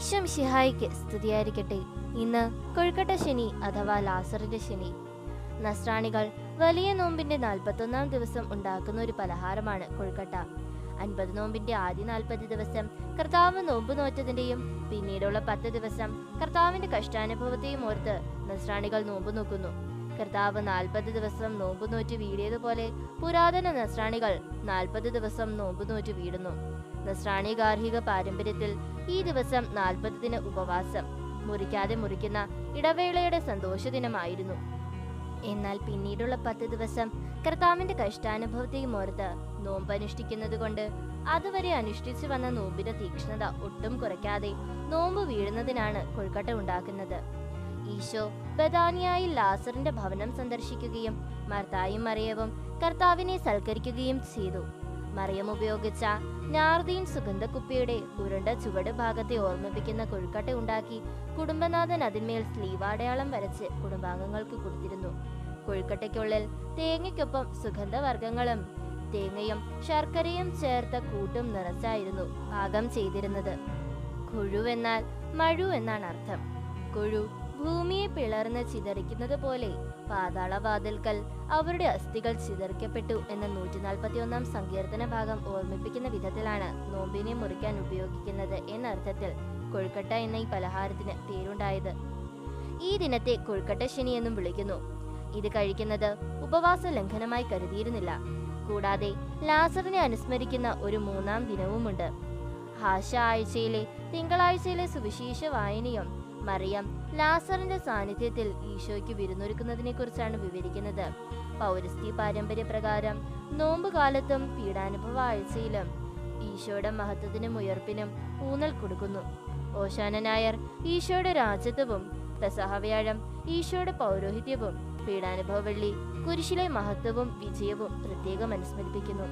ഈശം ഷിഹായിക്ക് സ്തുതിയായിരിക്കട്ടെ. ഇന്ന് കൊഴുക്കട്ട ശനി അഥവാ ലാസറിന്റെ ശനി. നസ്രാണികൾ വലിയ നോമ്പിന്റെ നാൽപ്പത്തൊന്നാം ദിവസം ഉണ്ടാക്കുന്ന ഒരു പലഹാരമാണ് കൊഴുക്കട്ട. അൻപത് നോമ്പിന്റെ ആദ്യ നാൽപ്പത് ദിവസം കർത്താവ് നോമ്പ് നോറ്റതിന്റെയും പിന്നീടുള്ള പത്ത് ദിവസം കർത്താവിന്റെ കഷ്ടാനുഭവത്തെയും ഓർത്ത് നസ്രാണികൾ നോമ്പ് നോക്കുന്നു. കർത്താവ് നാൽപ്പത് ദിവസം നോമ്പ് നോറ്റ് വീടിയതുപോലെ പുരാതന നസ്രാണികൾ നാൽപ്പത് ദിവസം നോമ്പ് നോറ്റ് വീടുന്നു. നസ്രാണി ഗാർഹിക പാരമ്പര്യത്തിൽ ഈ ദിവസം നാൽപ്പത് ദിന ഉപവാസം മുറിക്കാതെ മുറിക്കുന്ന ഇടവേളയുടെ സന്തോഷ ദിനമായിരുന്നു. എന്നാൽ പിന്നീടുള്ള പത്ത് ദിവസം കർത്താവിന്റെ കഷ്ടാനുഭവത്തെയും ഓർത്ത് നോമ്പ് അനുഷ്ഠിക്കുന്നത് കൊണ്ട് അതുവരെ അനുഷ്ഠിച്ചു വന്ന നോമ്പിന്റെ തീക്ഷ്ണത ഒട്ടും കുറയ്ക്കാതെ നോമ്പ് വീഴുന്നതിനാണ് കൊഴുക്കട്ട ഉണ്ടാക്കുന്നത്. ഈശോ ബദാനിയായിൽ ലാസറിന്റെ ഭവനം സന്ദർശിക്കുകയും മർത്തായും മറിയവും കർത്താവിനെ സൽക്കരിക്കുകയും ചെയ്തു. മറിയം ഉപയോഗിച്ച നാർദീൻ സുഗന്ധക്കുപ്പിയുടെ ഉരുണ്ട ചുവട് ഭാഗത്തെ ഓർമ്മിപ്പിക്കുന്ന കൊഴുക്കട്ട ഉണ്ടാക്കി കുടുംബനാഥൻ അതിന്മേൽ സ്ലീവാടയാളം വരച്ച് കുടുംബാംഗങ്ങൾക്ക് കൊടുത്തിരുന്നു. കൊഴുക്കട്ടയ്ക്കുള്ളിൽ തേങ്ങയ്ക്കൊപ്പം സുഗന്ധവർഗങ്ങളും തേങ്ങയും ശർക്കരയും ചേർത്ത കൂട്ടും നിറച്ചായിരുന്നു പാകം ചെയ്തിരുന്നത്. കുഴു എന്നാൽ മഴു എന്നാണ് അർത്ഥം. കുഴു ഭൂമിയെ പിളർന്ന് ചിതറിക്കുന്നത് പോലെ പാതാളവാതിൽക്കൽ അവരുടെ അസ്ഥികൾ ചിതറിക്കപ്പെട്ടു എന്ന നൂറ്റി നാൽപ്പത്തി ഒന്നാം സങ്കീർത്തന ഭാഗം ഓർമ്മിപ്പിക്കുന്ന വിധത്തിലാണ് നോമ്പിനെ മുറിക്കാൻ ഉപയോഗിക്കുന്നത് എന്നർത്ഥത്തിൽ കൊഴുക്കട്ട എന്ന ഈ പലഹാരത്തിന് പേരുണ്ടായത്. ഈ ദിനത്തെ കൊഴുക്കട്ട ശനി എന്നും വിളിക്കുന്നു. ഇത് കഴിക്കുന്നത് ഉപവാസ ലംഘനമായി കരുതിയിരുന്നില്ല. കൂടാതെ ലാസറിനെ അനുസ്മരിക്കുന്ന ഒരു മൂന്നാം ദിനവുമുണ്ട്. ഹാഷ ആഴ്ചയിലെ തിങ്കളാഴ്ചയിലെ സുവിശേഷ വായനയും മറിയം ലാസറിന്റെ സാന്നിധ്യത്തിൽ ഈശോയ്ക്ക് വിരുന്നൊരുക്കുന്നതിനെ കുറിച്ചാണ് വിവരിക്കുന്നത്. പൗരസ്ത്യ പാരമ്പര്യ പ്രകാരം നോമ്പ് കാലത്തും പീഡാനുഭവ ആഴ്ചയിലും ഈശോയുടെ മഹത്വത്തിനും ഉയർപ്പിനും ഊന്നൽ കൊടുക്കുന്നു. ഓശാന നായർ ഈശോയുടെ രാജ്യത്വവും പെസഹവ്യാഴം ഈശോയുടെ പൗരോഹിത്യവും പീഡാനുഭവ വെള്ളി കുരിശിലെ മഹത്വവും വിജയവും പ്രത്യേകം അനുസ്മരിപ്പിക്കുന്നു.